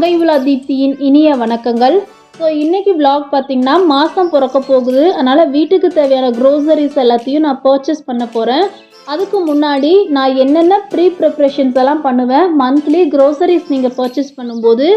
மங்கை உலா தீப்தியின் இனிய வணக்கங்கள். ஸோ இன்றைக்கி vlog பார்த்தீங்கன்னா மாதம் பிறக்க போகுது. அதனால் வீட்டுக்கு தேவையான க்ரோசரிஸ் எல்லாத்தையும் நான் பர்ச்சேஸ் பண்ண போகிறேன் அதுக்கு முன்னாடி நான் என்னென்ன ப்ரீ ப்ரிப்ரேஷன்ஸ் எல்லாம் பண்ணுவேன் மந்த்லி க்ரோசரிஸ் நீங்கள் பர்ச்சேஸ் பண்ணும்போது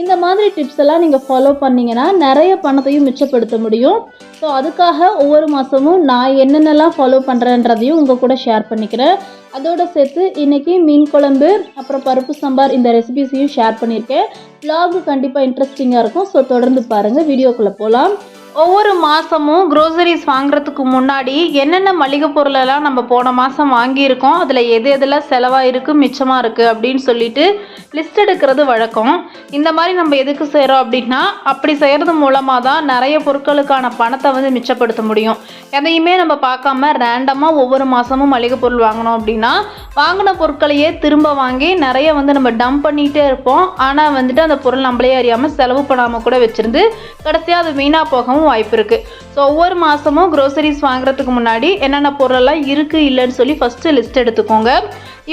இந்த மாதிரி டிப்ஸ் எல்லாம் நீங்கள் ஃபாலோ பண்ணீங்கன்னா நிறைய பணத்தையும் மிச்சப்படுத்த முடியும். ஸோ அதுக்காக ஒவ்வொரு மாதமும் நான் என்னென்னலாம் ஃபாலோ பண்ணுறேன்றதையும் உங்கள் கூட ஷேர் பண்ணிக்கிறேன். அதோட சேர்த்து இன்னைக்கு மீன் குழம்பு அப்புறம் பருப்பு சாம்பார் இந்த ரெசிபிஸையும் ஷேர் பண்ணியிருக்கேன். Vlog கண்டிப்பாக இன்ட்ரெஸ்டிங்காக இருக்கும். ஸோ தொடர்ந்து பாருங்கள் வீடியோக்குள்ளே போகலாம் ஒவ்வொரு மாதமும் க்ரோசரிஸ் வாங்குறதுக்கு முன்னாடி என்னென்ன மளிகை பொருளெல்லாம் நம்ம போன மாதம் வாங்கியிருக்கோம் அதில் எது எதெல்லாம் செலவாக இருக்குது மிச்சமாக இருக்குது அப்படின்னு சொல்லிட்டு லிஸ்ட் எடுக்கிறது வழக்கம். இந்த மாதிரி நம்ம எதுக்கு செய்கிறோம் அப்படின்னா அப்படி செய்கிறது மூலமாக தான் நிறைய பொருட்களுக்கான பணத்தை வந்து மிச்சப்படுத்த முடியும். எதையுமே நம்ம பார்க்காம ரேண்டமாக ஒவ்வொரு மாதமும் மளிகை பொருள் வாங்கினோம் அப்படின்னா வாங்கின பொருட்களையே திரும்ப வாங்கி நிறைய வந்து நம்ம டம்ப் பண்ணிகிட்டே இருப்போம். ஆனால் வந்துட்டு அந்த பொருள் நம்மளே அறியாமல் செலவு பண்ணாமல் கூட வச்சுருந்து கடைசியாக அது வீணாக போகவும் வாய்ப்பு இருக்குது ஸோ ஒவ்வொரு மாதமும் க்ரோசரிஸ் வாங்குறதுக்கு முன்னாடி என்னென்ன பொருளெல்லாம் இருக்குது இல்லைன்னு சொல்லி ஃபஸ்ட்டு லிஸ்ட் எடுத்துக்கோங்க.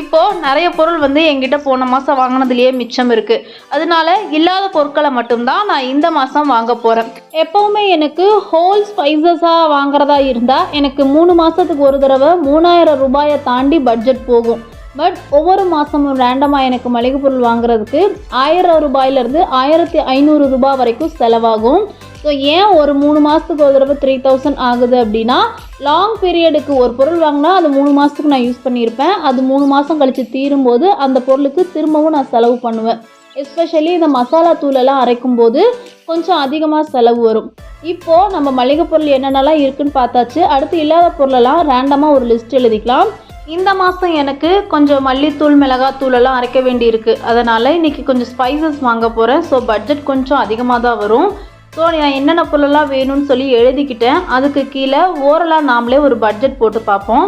இப்போது நிறைய பொருள் வந்து எங்கிட்ட போன மாதம் வாங்கினதுலேயே மிச்சம் இருக்குது அதனால இல்லாத பொருட்களை மட்டும்தான் நான் இந்த மாதம் வாங்க போகிறேன் எப்போவுமே எனக்கு ஹோல் ஸ்பைசஸாக வாங்குறதா இருந்தால் எனக்கு மூணு மாதத்துக்கு ஒரு தடவை மூணாயிரம் ரூபாயை தாண்டி பட்ஜெட் போகும். பட் ஒவ்வொரு மாதமும் ரேண்டமாக எனக்கு மளிகை பொருள் வாங்குறதுக்கு ஆயிரம் ரூபாயிலேருந்து ஆயிரத்தி ஐநூறு ரூபாய் வரைக்கும் செலவாகும். ஸோ ஏன் ஒரு மூணு மாதத்துக்கு ஒரு தடவை த்ரீ தௌசண்ட் ஆகுது அப்படின்னா லாங் பீரியடுக்கு ஒரு பொருள் வாங்கினா அது மூணு மாதத்துக்கு நான் யூஸ் பண்ணியிருப்பேன் அது மூணு மாதம் கழித்து தீரும்போது அந்த பொருளுக்கு திரும்பவும் நான் செலவு பண்ணுவேன். எஸ்பெஷலி இந்த மசாலா தூளெல்லாம் அரைக்கும் போது கொஞ்சம் அதிகமாக செலவு வரும். இப்போது நம்ம மளிகை பொருள் என்னென்னலாம் இருக்குதுன்னு பார்த்தாச்சு. அடுத்து இல்லாத பொருளெல்லாம் ரேண்டமாக ஒரு லிஸ்ட் எழுதிக்கலாம். இந்த மாதம் எனக்கு கொஞ்சம் மல்லித்தூள் மிளகாத்தூள் எல்லாம் அரைக்க வேண்டியிருக்கு. அதனால் இன்றைக்கி கொஞ்சம் ஸ்பைசஸ் வாங்க போகிறேன் ஸோ பட்ஜெட் கொஞ்சம் அதிகமாக தான் வரும். ஸோ நான் என்னென்ன பொருளெல்லாம் வேணும்னு சொல்லி எழுதிக்கிட்டேன். அதுக்கு கீழே ஓரலாக நாமளே ஒரு பட்ஜெட் போட்டு பார்ப்போம்.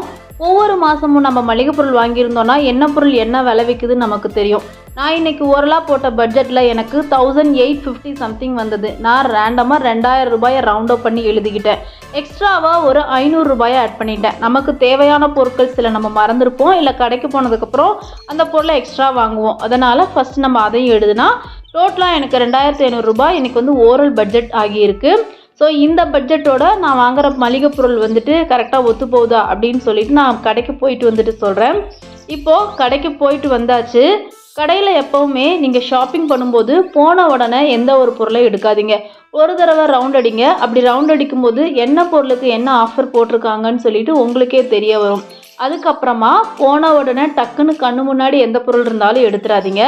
ஒவ்வொரு மாதமும் நம்ம மளிகை பொருள் வாங்கியிருந்தோன்னா என்ன பொருள் என்ன விலை விற்குதுன்னு நமக்கு தெரியும். நான் இன்னைக்கு ஓரலாக போட்ட பட்ஜெட்டில் எனக்கு தௌசண்ட் எயிட் ஃபிஃப்டி சம்திங் வந்தது. நான் ரேண்டமாக ரெண்டாயிரம் ரூபாயை ரவுண்ட் அப் பண்ணி எழுதிக்கிட்டேன். எக்ஸ்ட்ராவாக ஒரு ஐநூறு ரூபாயை ஆட் பண்ணிட்டேன். நமக்கு தேவையான பொருட்கள் சில நம்ம மறந்துருப்போம். இல்லை கடைக்கு போனதுக்கப்புறம் அந்த பொருளை எக்ஸ்ட்ரா வாங்குவோம். அதனால் ஃபஸ்ட் நம்ம அதையும் எழுதுனா டோட்டலாக எனக்கு ரெண்டாயிரத்தி ஐநூறுரூபா எனக்கு வந்து ஓரல் பட்ஜெட் ஆகியிருக்கு. ஸோ இந்த பட்ஜெட்டோட நான் வாங்குற மளிகை பொருள் வந்துட்டு கரெக்டாக ஒத்து போகுதா அப்படின்னு சொல்லிட்டு நான் கடைக்கு போயிட்டு வந்துட்டு சொல்கிறேன் இப்போது கடைக்கு போயிட்டு வந்தாச்சு. கடையில் எப்போவுமே நீங்கள் ஷாப்பிங் பண்ணும்போது போன உடனே எந்த ஒரு பொருளையும் எடுக்காதீங்க. ஒரு தடவை ரவுண்ட் அடிங்க. அப்படி ரவுண்ட் அடிக்கும்போது என்ன பொருளுக்கு என்ன ஆஃபர் போட்டிருக்காங்கன்னு சொல்லிட்டு உங்களுக்கே தெரிய வரும். அதுக்கப்புறமா போன உடனே டக்குன்னு கண்ணு முன்னாடி எந்த பொருள் இருந்தாலும் எடுத்துடாதீங்க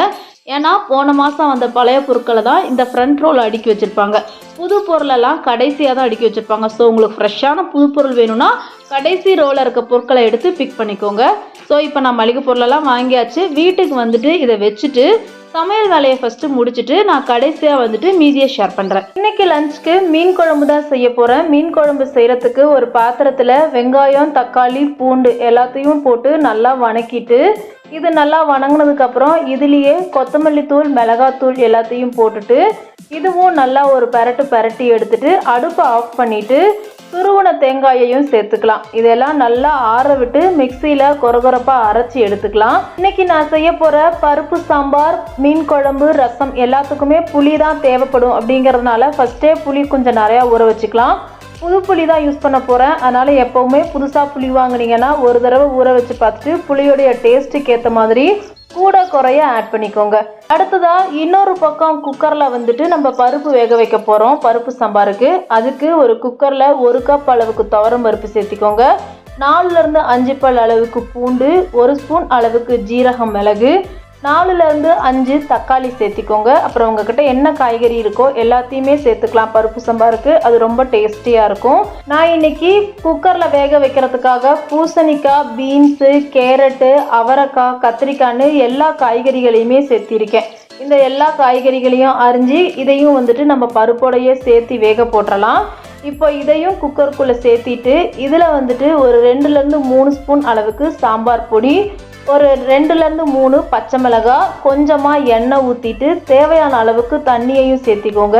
ஏன்னா போன மாதம் வந்த பழைய பொருட்களை தான் இந்த ஃப்ரண்ட் ரோல் அடுக்கி வச்சுருப்பாங்க. புது பொருளெல்லாம் கடைசியாக தான் அடுக்கி வச்சுருப்பாங்க. ஸோ உங்களுக்கு ஃப்ரெஷ்ஷான புது பொருள் வேணும்னா கடைசி ரோலில் இருக்க பொருட்களை எடுத்து பிக் பண்ணிக்கோங்க. ஸோ இப்போ நான் மளிகை பொருளெல்லாம் வாங்கியாச்சு. வீட்டுக்கு வந்துட்டு இதை வச்சுட்டு சமையல் வேலையை ஃபஸ்ட்டு முடிச்சுட்டு நான் கடைசியாக வந்துட்டு மீதியை ஷேர் பண்ணுறேன் இன்னைக்கு லஞ்சுக்கு மீன் குழம்பு தான் செய்ய போகிறேன் மீன் குழம்பு செய்கிறதுக்கு ஒரு பாத்திரத்தில் வெங்காயம் தக்காளி பூண்டு எல்லாத்தையும் போட்டு நல்லா வணக்கிட்டு இது நல்லா வணங்கினதுக்கப்புறம் இதுலேயே கொத்தமல்லி தூள் மிளகாத்தூள் எல்லாத்தையும் போட்டுட்டு இதுவும் நல்லா ஒரு பரட்டு பரட்டி எடுத்துட்டு அடுப்பை ஆஃப் பண்ணிவிட்டு துருவன தேங்காயையும் சேர்த்துக்கலாம். இதெல்லாம் நல்லா ஆற விட்டு மிக்சியில் கொரகொரப்பாக அரைச்சி எடுத்துக்கலாம். இன்னைக்கு நான் செய்ய போகிற பருப்பு சாம்பார் மீன் குழம்பு ரசம் எல்லாத்துக்குமே புளி தான் தேவைப்படும் அப்படிங்கிறதுனால ஃபஸ்ட்டே புளி கொஞ்சம் நிறையா ஊற வச்சுக்கலாம். புது புளி தான் யூஸ் பண்ண போகிறேன் அதனால் எப்போவுமே புதுசாக புளி வாங்கினீங்கன்னா ஒரு தடவை ஊற வச்சு பார்த்துட்டு புளியோடைய டேஸ்ட்டுக்கு ஏற்ற மாதிரி கூட குறைய ஆட் பண்ணிக்கோங்க. அடுத்ததா இன்னொரு பக்கம் குக்கரில் வந்துட்டு நம்ம பருப்பு வேக வைக்க போகிறோம் பருப்பு சாம்பாருக்கு. அதுக்கு ஒரு குக்கரில் ஒரு கப் அளவுக்கு துவரம் பருப்பு சேர்த்திக்கோங்க. நாலுலேருந்து அஞ்சு பல் அளவுக்கு பூண்டு ஒரு ஸ்பூன் அளவுக்கு ஜீரகம் மிளகு நாலுலேருந்து அஞ்சு தக்காளி சேர்த்திக்கோங்க. அப்புறம் உங்ககிட்ட என்ன காய்கறி இருக்கோ எல்லாத்தையுமே சேர்த்துக்கலாம். பருப்பு சம்பாருக்கு அது ரொம்ப டேஸ்டியாக இருக்கும். நான் இன்னைக்கு குக்கரில் வேக வைக்கிறதுக்காக பூசணிக்காய் பீன்ஸு கேரட்டு அவரைக்காய் கத்திரிக்காய்னு எல்லா காய்கறிகளையுமே சேர்த்திருக்கேன். இந்த எல்லா காய்கறிகளையும் அரிஞ்சு இதையும் வந்துட்டு நம்ம பருப்போடையே சேர்த்து வேக போட்டுடலாம் இப்போ இதையும் குக்கருக்குள்ளே சேர்த்திட்டு இதில் வந்துட்டு ஒரு ரெண்டுலேருந்து மூணு ஸ்பூன் அளவுக்கு சாம்பார் பொடி ஒரு ரெண்டுலேருந்து மூணு பச்சை மிளகாய் கொஞ்சமாக எண்ணெய் ஊற்றிட்டு தேவையான அளவுக்கு தண்ணியையும் சேர்த்திக்கோங்க.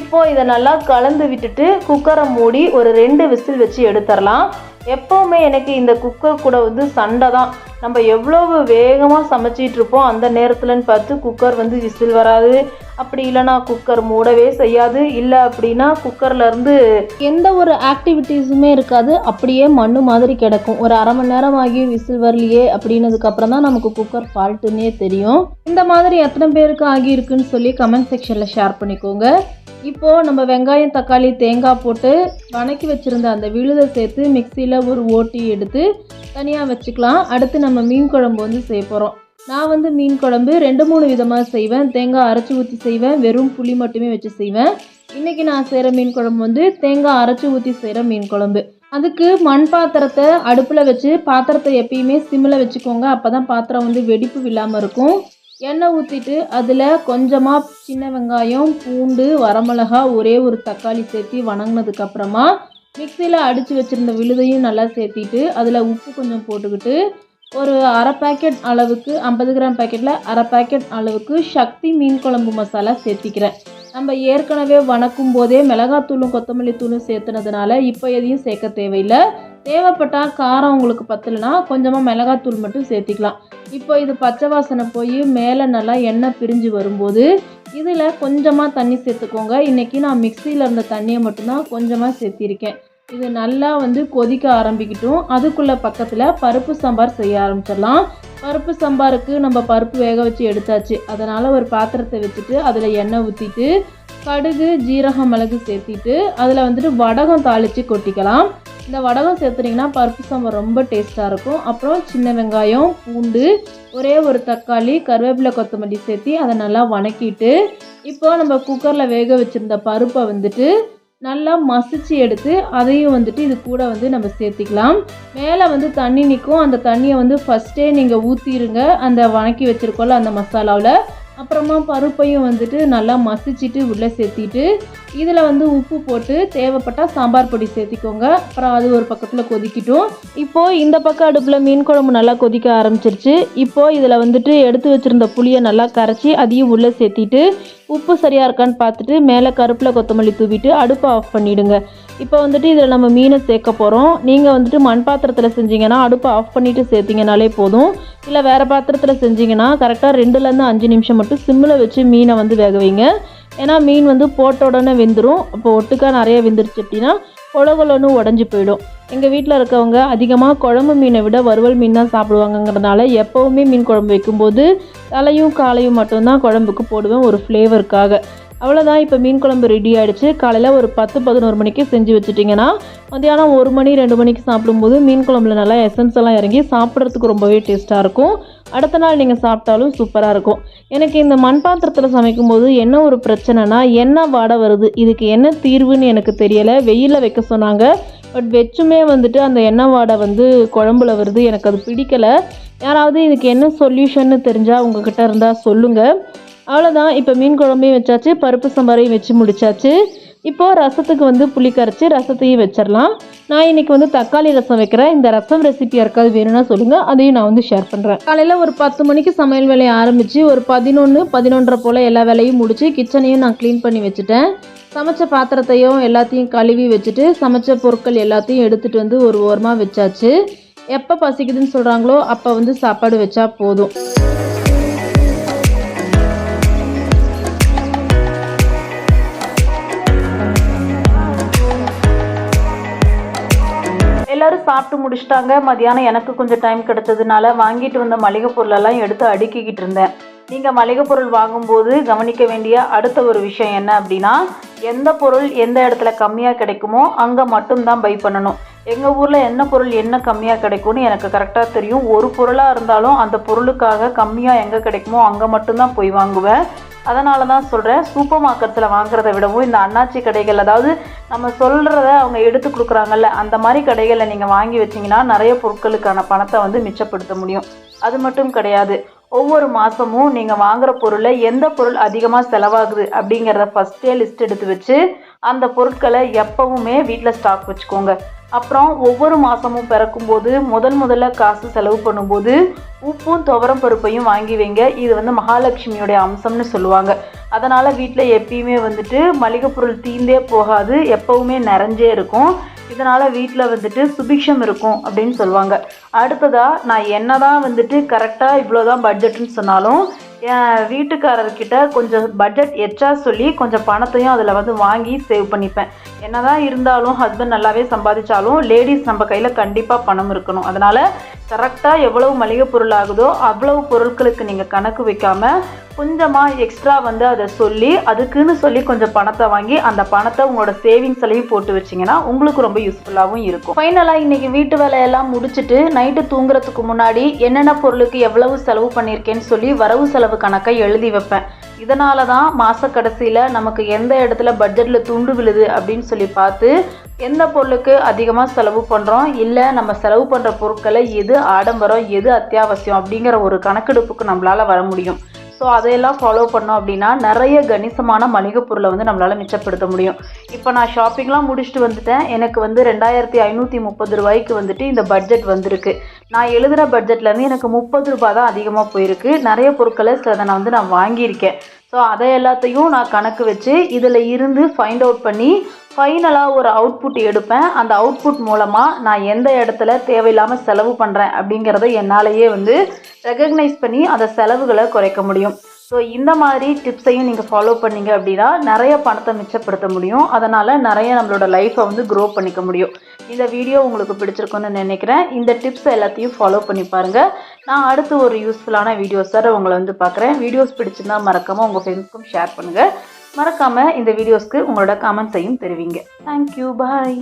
இப்போ இதை நல்லா கலந்து விட்டுட்டு குக்கரை மூடி ஒரு ரெண்டு விசில் வச்சு எடுத்துடலாம். எப்போவுமே எனக்கு இந்த குக்கர் கூட வந்து சண்டை தான். நம்ம எவ்வளோ வேகமாக சமைச்சிட்டு இருப்போம் அந்த நேரத்துலன்னு பார்த்து குக்கர் வந்து விசில் வராது. அப்படி இல்லைன்னா குக்கர் மூடவே செய்யாது. இல்லை அப்படின்னா குக்கர்லேருந்து எந்த ஒரு ஆக்டிவிட்டீஸுமே இருக்காது. அப்படியே மண்ணு மாதிரி கிடக்கும். ஒரு அரை மணி நேரம் ஆகி விசில் வரலையே அப்படின்னதுக்கப்புறம் தான் நமக்கு குக்கர் ஃபால்ட்டுன்னே தெரியும். இந்த மாதிரி எத்தனை பேருக்கு ஆகியிருக்குன்னு சொல்லி கமெண்ட் செக்ஷனில் ஷேர் பண்ணிக்கோங்க. இப்போது நம்ம வெங்காயம் தக்காளி தேங்காய் போட்டு வணக்கி வச்சுருந்த அந்த விழுதை சேர்த்து மிக்சியில் ஒரு ஓட்டி எடுத்து தனியாக வச்சுக்கலாம். அடுத்து நம்ம மீன் குழம்பு வந்து செய்ய போகிறோம் நான் வந்து மீன் குழம்பு ரெண்டு மூணு விதமாக செய்வேன். தேங்காய் அரைச்சி ஊற்றி செய்வேன். வெறும் புளி மட்டுமே வச்சு செய்வேன். இன்றைக்கி நான் செய்கிற மீன் குழம்பு வந்து தேங்காய் அரைச்சி ஊற்றி செய்கிற மீன் குழம்பு. அதுக்கு மண் பாத்திரத்தை அடுப்பில் வச்சு பாத்திரத்தை எப்பயுமே சிம்மில் வச்சுக்கோங்க. அப்போ தான் பாத்திரம் வந்து வெடிப்பு இல்லாமல் இருக்கும். எண்ணெய் ஊற்றிட்டு அதில் கொஞ்சமாக சின்ன வெங்காயம் பூண்டு வரமிளகா ஒரே ஒரு தக்காளி சேர்த்து வணங்கினதுக்கப்புறமா மிக்சியில் அடித்து வச்சுருந்த விழுதையும் நல்லா சேர்த்திட்டு அதில் உப்பு கொஞ்சம் போட்டுக்கிட்டு ஒரு அரை பேக்கெட் அளவுக்கு ஐம்பது கிராம் பேக்கெட்டில் அரை பேக்கெட் அளவுக்கு சக்தி மீன் குழம்பு மசாலா சேர்த்திக்கிறேன். நம்ம ஏற்கனவே வணக்கும் போதே மிளகாத்தூளும் கொத்தமல்லி தூளும் சேர்த்துனதுனால இப்போ எதையும் சேர்க்க தேவையில்லை. தேவைப்பட்டால் காரம் உங்களுக்கு பத்தலைன்னா கொஞ்சமாக மிளகாத்தூள் மட்டும் சேர்த்திக்கலாம். இப்போ இது பச்சை வாசனை போய் மேலே நல்லா எண்ணெய் பிரிஞ்சு வரும்போது இதில் கொஞ்சமாக தண்ணி சேர்த்துக்கோங்க. இன்றைக்கி நான் மிக்சியில் இருந்த தண்ணியை மட்டும்தான் கொஞ்சமாக சேர்த்திருக்கேன். இது நல்லா வந்து கொதிக்க ஆரம்பிக்கட்டும். அதுக்குள்ளே பக்கத்தில் பருப்பு சாம்பார் செய்ய ஆரம்பிச்சிடலாம். பருப்பு சாம்பாருக்கு நம்ம பருப்பு வேக வச்சு எடுத்தாச்சு. அதனால் ஒரு பாத்திரத்தை வச்சுட்டு அதில் எண்ணெய் ஊற்றிட்டு கடுகு ஜீரகம் மிளகு சேர்த்திட்டு அதில் வந்துட்டு வடகம் தாளித்து கொட்டிக்கலாம். இந்த வடகம் சேர்த்துட்டிங்கன்னா பருப்பு சாம்பார் ரொம்ப டேஸ்ட்டாக இருக்கும். அப்புறம் சின்ன வெங்காயம் பூண்டு ஒரே ஒரு தக்காளி கருவேப்பிலை கொத்தமல்லி சேர்த்து அதை நல்லா வணக்கிட்டு இப்போ நம்ம குக்கரில் வேக வச்சுருந்த பருப்பை வந்துட்டு நல்லா மசிச்சு எடுத்து அதையும் வந்துட்டு இது கூட வந்து நம்ம சேர்த்திக்கலாம். மேலே வந்து தண்ணி நிற்கும் அந்த தண்ணியை வந்து ஃபஸ்ட்டே நீங்கள் ஊற்றிடுங்க அந்த வணக்கி வச்சுருக்கோம்ல அந்த மசாலாவில். அப்புறமா பருப்பையும் வந்துட்டு நல்லா மசிச்சுட்டு உள்ளே சேர்த்திட்டு இதில் வந்து உப்பு போட்டு தேவைப்பட்டால் சாம்பார் பொடி சேர்த்திக்கோங்க. அப்புறம் அது ஒரு பக்கத்தில் கொதிக்கட்டும். இப்போது இந்த பக்கம் அடுப்பில் மீன் குழம்பு நல்லா கொதிக்க ஆரம்பிச்சிருச்சு. இப்போது இதில் வந்துட்டு எடுத்து வச்சுருந்த புளியை நல்லா கரைச்சி அதையும் உள்ளே சேர்த்திட்டு உப்பு சரியாக இருக்கான்னு பார்த்துட்டு மேலே கருப்பில் கொத்தமல்லி தூவிட்டு அடுப்பை ஆஃப் பண்ணிவிடுங்க இப்போ வந்துட்டு இதில் நம்ம மீனை சேர்க்க போகிறோம் நீங்கள் வந்துட்டு மண் பாத்திரத்தில் செஞ்சீங்கன்னா அடுப்பை ஆஃப் பண்ணிவிட்டு சேர்த்திங்கனாலே போதும். இல்லை வேறு பாத்திரத்தில் செஞ்சீங்கன்னா கரெக்டாக ரெண்டுலேருந்து அஞ்சு நிமிஷம் மட்டும் சிம்மில் வச்சு மீனை வந்து வேக வைங்க. ஏன்னா மீன் வந்து போட்ட உடனே வெந்துடும் அப்போ ஒட்டுக்காக நிறைய வெந்துருச்சு அப்படின்னா கொலகொலன்னு உடஞ்சி போயிடும். எங்கள் வீட்டில் இருக்கவங்க அதிகமாக குழம்பு மீனை விட வறுவல் மீன் தான் சாப்பிடுவாங்கங்கிறதுனால எப்போவுமே மீன் குழம்பு வைக்கும்போது தலையும் காலையும் மட்டும்தான் குழம்புக்கு போடுவேன் ஒரு ஃப்ளேவருக்காக அவ்வளோதான் இப்போ மீன் குழம்பு ரெடி ஆகிடுச்சு காலையில் ஒரு பத்து பதினோரு மணிக்கு செஞ்சு வச்சுட்டிங்கன்னா மத்தியானம் ஒரு மணி ரெண்டு மணிக்கு சாப்பிடும்போது மீன் குழம்புல நல்லா எசன்ஸ் எல்லாம் இறங்கி சாப்பிட்றதுக்கு ரொம்பவே டேஸ்ட்டாக இருக்கும். அடுத்த நாள் நீங்கள் சாப்பிட்டாலும் சூப்பராக இருக்கும். எனக்கு இந்த மண் பாத்திரத்தில் சமைக்கும்போது என்ன ஒரு பிரச்சனைனா என்ன வாடை வருது இதுக்கு என்ன தீர்வுன்னு எனக்கு தெரியலை. வெயிலில் வைக்க சொன்னாங்க. பட் வச்சுமே வந்துட்டு அந்த எண்ணெய் வாடை வந்து குழம்புல வருது. எனக்கு அது பிடிக்கலை. யாராவது இதுக்கு என்ன சொல்யூஷன்னு தெரிஞ்சால் உங்ககிட்ட இருந்தால் சொல்லுங்கள் அவ்வளோதான் இப்போ மீன் குழம்பையும் வச்சாச்சு பருப்பு சம்பாரையும் வச்சு முடிச்சாச்சு. இப்போது ரசத்துக்கு வந்து புளி கரைச்சி ரசத்தையும் வச்சிடலாம் நான் இன்றைக்கி வந்து தக்காளி ரசம் வைக்கிறேன். இந்த ரசம் ரெசிபி யாருக்காவது வேணும்னா சொல்லுங்கள் அதையும் நான் வந்து ஷேர் பண்ணுறேன் காலையில் ஒரு பத்து மணிக்கு சமையல் வேலையை ஆரம்பித்து ஒரு பதினொன்று பதினொன்றரை போல் எல்லா வேலையும் முடித்து கிச்சனையும் நான் க்ளீன் பண்ணி வச்சுட்டேன். சமைச்ச பாத்திரத்தையும் எல்லாத்தையும் கழுவி வச்சுட்டு சமைச்ச பொருட்கள் எல்லாத்தையும் எடுத்துகிட்டு வந்து ஒரு ஓரமாக வச்சாச்சு. எப்போ பசிக்குதுன்னு சொல்கிறாங்களோ அப்போ வந்து சாப்பாடு வச்சா போதும். எல்லாரும் சாப்பிட்டு முடிச்சிட்டாங்க. மதியானம் எனக்கு கொஞ்சம் டைம் கிடைச்சதுனால வாங்கிட்டு வந்த மளிகை பொருளெல்லாம் எடுத்து அடுக்கிக்கிட்டு இருந்தேன். நீங்கள் மளிகை பொருள் வாங்கும்போது கவனிக்க வேண்டிய அடுத்த ஒரு விஷயம் என்ன அப்படின்னா எந்த பொருள் எந்த இடத்துல கம்மியாக கிடைக்குமோ அங்கே மட்டும்தான் பை பண்ணணும். எங்கள் ஊரில் என்ன பொருள் என்ன கம்மியாக கிடைக்கும்னு எனக்கு கரெக்டாக தெரியும். ஒரு பொருளாக இருந்தாலும் அந்த பொருளுக்காக கம்மியாக எங்கே கிடைக்குமோ அங்கே மட்டும்தான் போய் வாங்குவேன். அதனால தான் சொல்கிறேன் சூப்பர் மார்க்கெட்ஸில் வாங்குறத விடவும் இந்த அண்ணாச்சி கடைகள் அதாவது நம்ம சொல்கிறத அவங்க எடுத்து கொடுக்குறாங்கல்ல அந்த மாதிரி கடைகளில் நீங்கள் வாங்கி வச்சிங்கன்னா நிறைய பொருட்களுக்கான பணத்தை வந்து மிச்சப்படுத்த முடியும். அது மட்டும் கிடையாது. ஒவ்வொரு மாதமும் நீங்கள் வாங்குகிற பொருளை எந்த பொருள் அதிகமாக செலவாகுது அப்படிங்கிறத ஃபஸ்ட்டே லிஸ்ட் எடுத்து வச்சு அந்த பொருட்களை எப்போவுமே வீட்டில் ஸ்டாக் வச்சுக்கோங்க. அப்புறம் ஒவ்வொரு மாதமும் பிறக்கும்போது முதல் முதல்ல காசு செலவு பண்ணும்போது உப்பும் துவரம் பருப்பையும் வாங்கி வைங்க. இது வந்து மகாலட்சுமியோடைய அம்சம்னு சொல்லுவாங்க. அதனால் வீட்டில் எப்பயுமே வந்துட்டு மளிகை பொருள் தீந்தே போகாது. எப்போவுமே நிறைஞ்சே இருக்கும். இதனால் வீட்டில் வந்துட்டு சுபிக்ஷம் இருக்கும் அப்படின்னு சொல்லுவாங்க. அடுத்ததாக நான் என்ன தான் வந்துட்டு கரெக்டாக இவ்வளோ தான் பட்ஜெட்டுன்னு சொன்னாலும் என் வீட்டுக்காரர்கிட்ட கொஞ்சம் பட்ஜெட் எச்சா சொல்லி கொஞ்சம் பணத்தையும் அதில் வந்து வாங்கி சேவ் பண்ணிப்பேன். என்னதான் இருந்தாலும் ஹஸ்பண்ட் நல்லாவே சம்பாதிச்சாலும் லேடிஸ் நம்ம கையில் கண்டிப்பாக பணம் இருக்கணும். அதனால் கரெக்டாக எவ்வளவு மளிகை பொருள் ஆகுதோ அவ்வளவு பொருட்களுக்கு நீங்கள் கணக்கு வைக்காமல் கொஞ்சமாக எக்ஸ்ட்ரா வந்து அதை சொல்லி அதுக்குன்னு சொல்லி கொஞ்சம் பணத்தை வாங்கி அந்த பணத்தை உங்களோட சேவிங்ஸ்லையும் போட்டு வச்சிங்கன்னா உங்களுக்கு ரொம்ப யூஸ்ஃபுல்லாகவும் இருக்கும். ஃபைனலாக இன்றைக்கி வீட்டு வேலையெல்லாம் முடிச்சுட்டு நைட்டு தூங்குறதுக்கு முன்னாடி என்னென்ன பொருளுக்கு எவ்வளவு செலவு பண்ணியிருக்கேன்னு சொல்லி வரவு செலவு கணக்கை எழுதி வைப்பேன். இதனால தான் மாத கடைசியில் நமக்கு எந்த இடத்துல பட்ஜெட்டில் துண்டு விழுது அப்படின்னு சொல்லி பார்த்து எந்த பொருளுக்கு அதிகமாக செலவு பண்ணுறோம் இல்லை நம்ம செலவு பண்ணுற பொருட்களை எது ஆடம்பரம் எது அத்தியாவசியம் அப்படிங்கிற ஒரு கணக்கெடுப்புக்கு நம்மளால் வர முடியும். ஸோ அதையெல்லாம் ஃபாலோ பண்ணோம் அப்படின்னா நிறைய கணிசமான மளிகை பொருளை வந்து நம்மளால் மிச்சப்படுத்த முடியும். இப்போ நான் ஷாப்பிங்லாம் முடிச்சுட்டு வந்துட்டேன். எனக்கு வந்து ரெண்டாயிரத்தி ஐநூற்றி முப்பது ரூபாய்க்கு வந்துட்டு இந்த பட்ஜெட் வந்திருக்கு. நான் எழுதுகிற பட்ஜெட்லேருந்து எனக்கு முப்பது ரூபாய் தான் அதிகமாக போயிருக்கு. நிறைய பொருட்களை சிலதை நான் வந்து நான் வாங்கியிருக்கேன். ஸோ அதை எல்லாத்தையும் நான் கணக்கு வச்சு இதில் இருந்து ஃபைண்ட் அவுட் பண்ணி ஃபைனலாக ஒரு அவுட்புட் எடுப்பேன். அந்த அவுட்புட் மூலமாக நான் எந்த இடத்துல தேவையில்லாமல் செலவு பண்ணுறேன் அப்படிங்கிறத என்னாலேயே வந்து ரெகக்னைஸ் பண்ணி அந்த செலவுகளை குறைக்க முடியும். ஸோ இந்த மாதிரி டிப்ஸையும் நீங்கள் ஃபாலோ பண்ணீங்க அப்படின்னா நிறைய பணத்தை மிச்சப்படுத்த முடியும். அதனால் நிறைய நம்மளோட லைஃப்பை வந்து க்ரோ பண்ணிக்க முடியும். இந்த வீடியோ உங்களுக்கு பிடிச்சிருக்குன்னு நினைக்கிறேன். இந்த டிப்ஸ் எல்லாத்தையும் ஃபாலோ பண்ணி பாருங்கள் நான் அடுத்து ஒரு யூஸ்ஃபுல்லான வீடியோஸோட உங்களை வந்து பார்க்குறேன். வீடியோஸ் பிடிச்சிருந்தா மறக்காமல் உங்கள் ஃப்ரெண்ட்ஸ்க்கும் ஷேர் பண்ணுங்கள் மறக்காமல் இந்த வீடியோஸ்க்கு உங்களோட கமெண்ட்ஸையும் தெரிவிங்க. Thank you bye